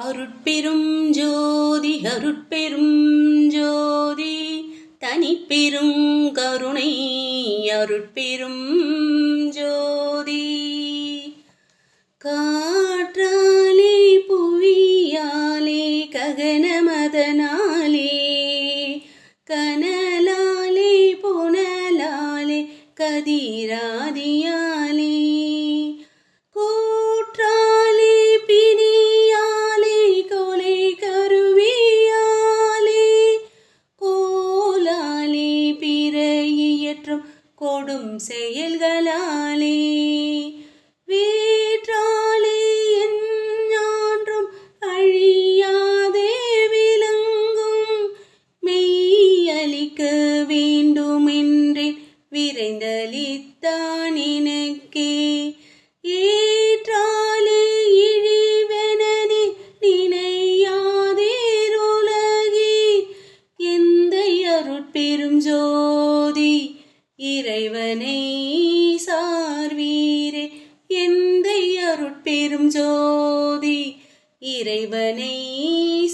அருட்பெரும் ஜோதி அருட்பெரும் ஜோதி தனிப்பெரும் கருணை அருட்பெரும் ஜோதி. காற்றாலே புவியாலே ககனமதனாலே கனலாலே புனலாலே கதிர் கொடும் செயல்களாலே. வீற்றாலே என்றும் அழியாதே விளங்கும். மெய்யளிக்க வேண்டுமென்றேன் விரைந்தளித்தான் எனக்கே. ஏ பெரும் ஜோதி இறைவனை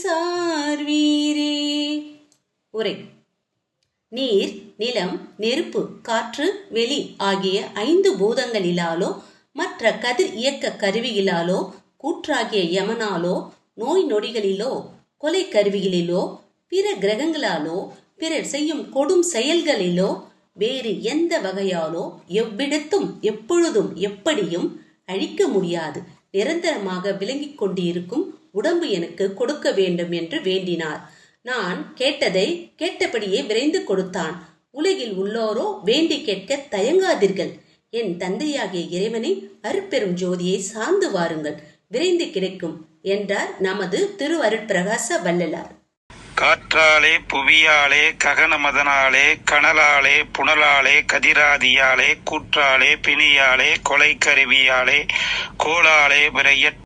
சார்வீரே. உரை. நீர் நிலம் நெருப்பு காற்று வெளி ஆகிய ஐந்து பூதங்களிலாலோ மற்ற கதிர் இயக்க கருவிகளாலோ கூற்றாகிய யமனாலோ நோய் நொடிகளிலோ கொலை கருவிகளிலோ பிற கிரகங்களாலோ பிறர் செய்யும் கொடும் செயல்களிலோ வேறு எந்த வகையாலோ எவ்விடத்தும் எப்பொழுதும் எப்படியும் அழிக்க முடியாது. நிரந்தரமாக விளங்கிக் கொண்டிருக்கும் உடம்பு எனக்கு கொடுக்க வேண்டும் என்று வேண்டினார். நான் கேட்டதை கேட்டபடியே விரைந்து கொடுத்தான். உலகில் உள்ளோரோ வேண்டி கேட்க தயங்காதீர்கள். என் தந்தையாகிய இறைவனை அருப்பெரும் ஜோதியை சார்ந்து வாருங்கள். விரைந்து கிடைக்கும் என்றார் நமது திருவருட்பிரகாச வள்ளலார். காற்றாலே புவியாலே ககனமதனாலே கனலாலே புனலாலே கதிராதியாலே கூற்றாலே பிணியாலே கொலைக்கருவியாலே கோளாலே விரையற்